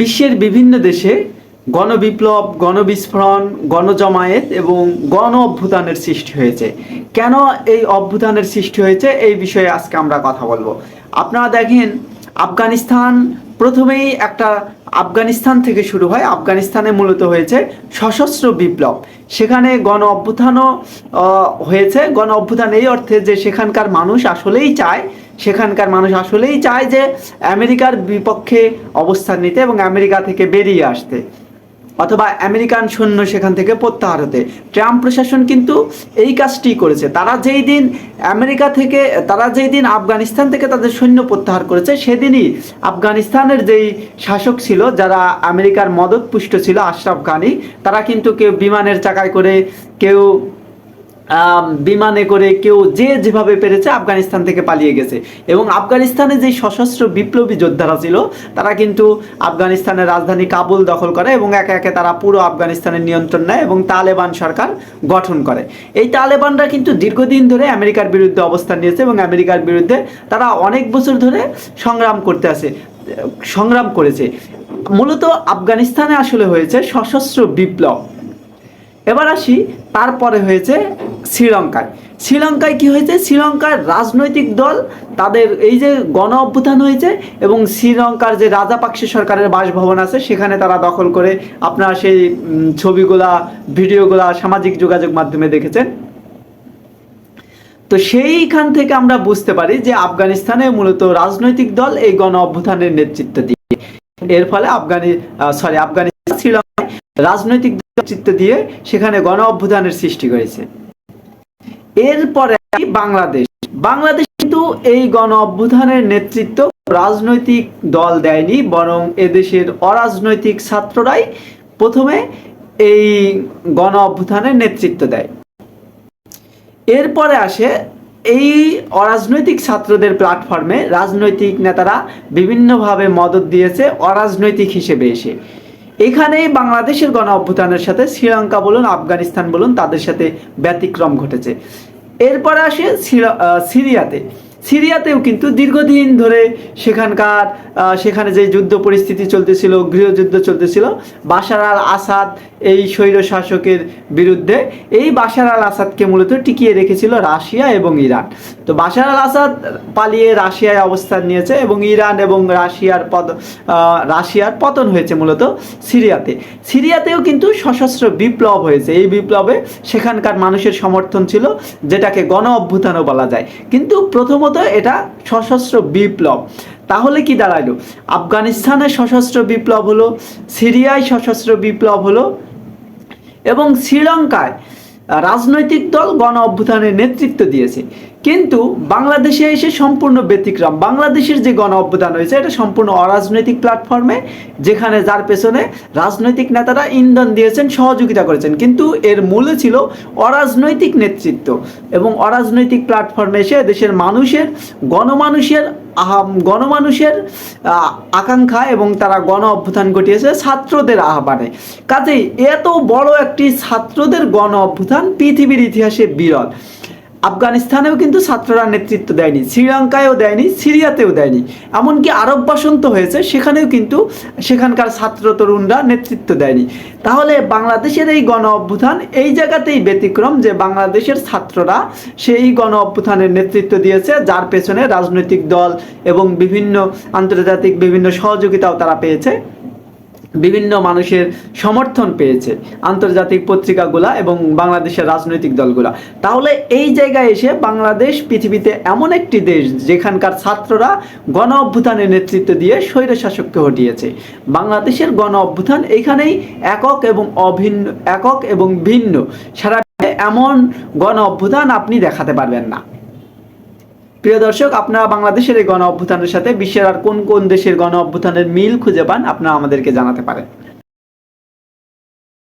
বিশ্বের বিভিন্ন দেশে গণবিপ্লব, গণবিস্ফোরণ, গণজমায়েত এবং গণ অভ্যুত্থানের সৃষ্টি হয়েছে। কেন এই অভ্যুত্থানের সৃষ্টি হয়েছে? এই বিষয়ে আজকে আমরা কথা বলব। আপনারা দেখেন, আফগানিস্তান প্রথমেই একটা আফগানিস্তান থেকে শুরু হয়। আফগানিস্তানে মূলত হয়েছে সশস্ত্র বিপ্লব। সেখানে গণ অভ্যুত্থানও হয়েছে। গণ অভ্যুত্থান এই অর্থে যে সেখানকার মানুষ আসলেই চায় সেখানকার মানুষ আসলেই চায় যে আমেরিকার বিপক্ষে অবস্থান নিতে এবং আমেরিকা থেকে বেরিয়ে আসতে, অথবা আমেরিকান সৈন্য সেখান থেকে প্রত্যাহার হতে। ট্রাম্প প্রশাসন কিন্তু এই কাজটি করেছে। তারা যেই দিন আমেরিকা থেকে, তারা যেই দিন আফগানিস্তান থেকে তাদের সৈন্য প্রত্যাহার করেছে, সেদিনই আফগানিস্তানের যেই শাসক ছিল, যারা আমেরিকার মদত পুষ্ট ছিল, আশরাফ গানি তারা কিন্তু কেউ বিমানের চাকায় করে, কেউ বিমানে করে কেউ যে যেভাবে পেরেছে আফগানিস্তান থেকে পালিয়ে গেছে। এবং আফগানিস্তানে যে সশস্ত্র বিপ্লবী যোদ্ধারা ছিল, তারা কিন্তু আফগানিস্তানের রাজধানী কাবুল দখল করে এবং একে একে তারা পুরো আফগানিস্তানের নিয়ন্ত্রণ নেয় এবং তালেবান সরকার গঠন করে। এই তালেবানরা কিন্তু দীর্ঘদিন ধরে আমেরিকার বিরুদ্ধে অবস্থান নিয়েছে এবং আমেরিকার বিরুদ্ধে তারা অনেক বছর ধরে সংগ্রাম করতে আছে, সংগ্রাম করেছে। মূলত আফগানিস্তানে আসলে হয়েছে সশস্ত্র বিপ্লব। এবার আসি, তারপরে হয়েছে শ্রীলঙ্কায়। শ্রীলঙ্কায় কি হয়েছে? শ্রীলঙ্কার রাজনৈতিক দল তাদের এই যে গণ অভ্যুত্থান হয়েছে এবং শ্রীলঙ্কার যে রাজাপাকসে সরকারের বাসভবন আছে, সেখানে তারা দখল করে আপনারা সেই ছবিগুলা, ভিডিওগুলা সামাজিক যোগাযোগ মাধ্যমে দেখেছেন। তো সেইখান থেকে আমরা বুঝতে পারি যে আফগানিস্তানে মূলত রাজনৈতিক দল এই গণ অভ্যুত্থানের নেতৃত্ব দিয়ে এর ফলে আফগানি সরি আফগানিস্তান, শ্রীলঙ্কায় রাজনৈতিক নেতৃত্ব দিয়ে সেখানে গণ অভ্যুত্থানের সৃষ্টি করেছে। এরপরে বাংলাদেশ। বাংলাদেশ কিন্তু এই গণ অভ্যুত্থানের নেতৃত্ব রাজনৈতিক দল দেয়নি, বরং এদেশের অরাজনৈতিক ছাত্ররাই প্রথমে এই গণ অভ্যুত্থানের নেতৃত্ব দেয়। এরপরে আসে এই অরাজনৈতিক ছাত্রদের প্ল্যাটফর্মে রাজনৈতিক নেতারা বিভিন্নভাবে মদত দিয়েছে অরাজনৈতিক হিসেবে এসে। এখানেই বাংলাদেশের গণ অভ্যুত্থানের সাথে শ্রীলঙ্কা বলুন, আফগানিস্তান বলুন, তাদের সাথে ব্যতিক্রম ঘটেছে। এরপরে আসে সিরা- সিরিয়াতে। সিরিয়াতেও কিন্তু দীর্ঘদিন ধরে সেখানকার সেখানে যে যুদ্ধ পরিস্থিতি চলতেছিল, গৃহযুদ্ধ চলতেছিল, বাশার আল আসাদ এই স্বৈর শাসকের বিরুদ্ধে, এই বাশার আল আসাদকে মূলত টিকিয়ে রেখেছিল রাশিয়া এবং ইরান। তো বাশার আল আসাদ পালিয়ে রাশিয়ায় অবস্থান নিয়েছে এবং ইরান এবং রাশিয়ার পদ রাশিয়ার পতন হয়েছে মূলত সিরিয়াতে। সিরিয়াতেও কিন্তু সশস্ত্র বিপ্লব হয়েছে। এই বিপ্লবে সেখানকার মানুষের সমর্থন ছিল, যেটাকে গণ অভ্যুত্থানও বলা যায়। কিন্তু প্রথমত এটা সশস্ত্র বিপ্লব। তাহলে কি দাঁড়াল? আফগানিস্তানে সশস্ত্র বিপ্লব হলো, সিরিয়ায় সশস্ত্র বিপ্লব হলো এবং শ্রীলঙ্কায় রাজনৈতিক দল গণ অভ্যুত্থানের নেতৃত্ব দিয়েছে। কিন্তু বাংলাদেশে এসে সম্পূর্ণ ব্যতিক্রম। বাংলাদেশের যে গণ অভ্যুত্থান হয়েছে, এটা সম্পূর্ণ অরাজনৈতিক প্ল্যাটফর্মে যেখানে যার পেছনে রাজনৈতিক নেতারা ইন্ধন দিয়েছেন, সহযোগিতা করেছেন। কিন্তু এর মূলে ছিল অরাজনৈতিক নেতৃত্ব। এবং অরাজনৈতিক প্ল্যাটফর্মে এসে দেশের মানুষের, গণমানুষের গণমানুষের আকাঙ্ক্ষা এবং তারা গণ অভ্যুত্থান ঘটিয়েছে ছাত্রদের আহ্বানে। কাজেই এত বড় একটি ছাত্রদের গণ অভ্যুত্থান পৃথিবীর ইতিহাসে বিরল। আফগানিস্তানেও কিন্তু ছাত্ররা নেতৃত্ব দেয়নি, শ্রীলঙ্কায়ও দেয়নি, সিরিয়াতেও দেয়নি। এমনকি আরব বসন্ত হয়েছে, সেখানেও কিন্তু সেখানকার ছাত্র তরুণরা নেতৃত্ব দেয়নি। তাহলে বাংলাদেশের এই গণ অভ্যুত্থান এই জায়গাতেই ব্যতিক্রম যে বাংলাদেশের ছাত্ররা সেই গণ অভ্যুত্থানের নেতৃত্ব দিয়েছে, যার পেছনে রাজনৈতিক দল এবং বিভিন্ন আন্তর্জাতিক বিভিন্ন সহযোগিতাও তারা পেয়েছে। বিভিন্ন মানুষের সমর্থন পেয়েছে আন্তর্জাতিক পত্রিকাগুলা এবং বাংলাদেশের রাজনৈতিক দলগুলা। তাহলে এই জায়গায় এসে বাংলাদেশ পৃথিবীতে এমন একটি দেশ যেখানকার ছাত্ররা গণ অভ্যুত্থানের নেতৃত্ব দিয়ে স্বৈর শাসককে হটিয়েছে। বাংলাদেশের গণ অভ্যুত্থান এখানেই একক এবং অভিন্ন, একক এবং ভিন্ন। সারা এমন গণ অভ্যুত্থান আপনি দেখাতে পারবেন না। প্রিয় দর্শক, আপনারা বাংলাদেশের এই গণ অভ্যুত্থানের সাথে বিশ্বের আর কোন কোন দেশের গণ অভ্যুত্থানের মিল খুঁজে পান, আপনারা আমাদেরকে জানাতে পারেন।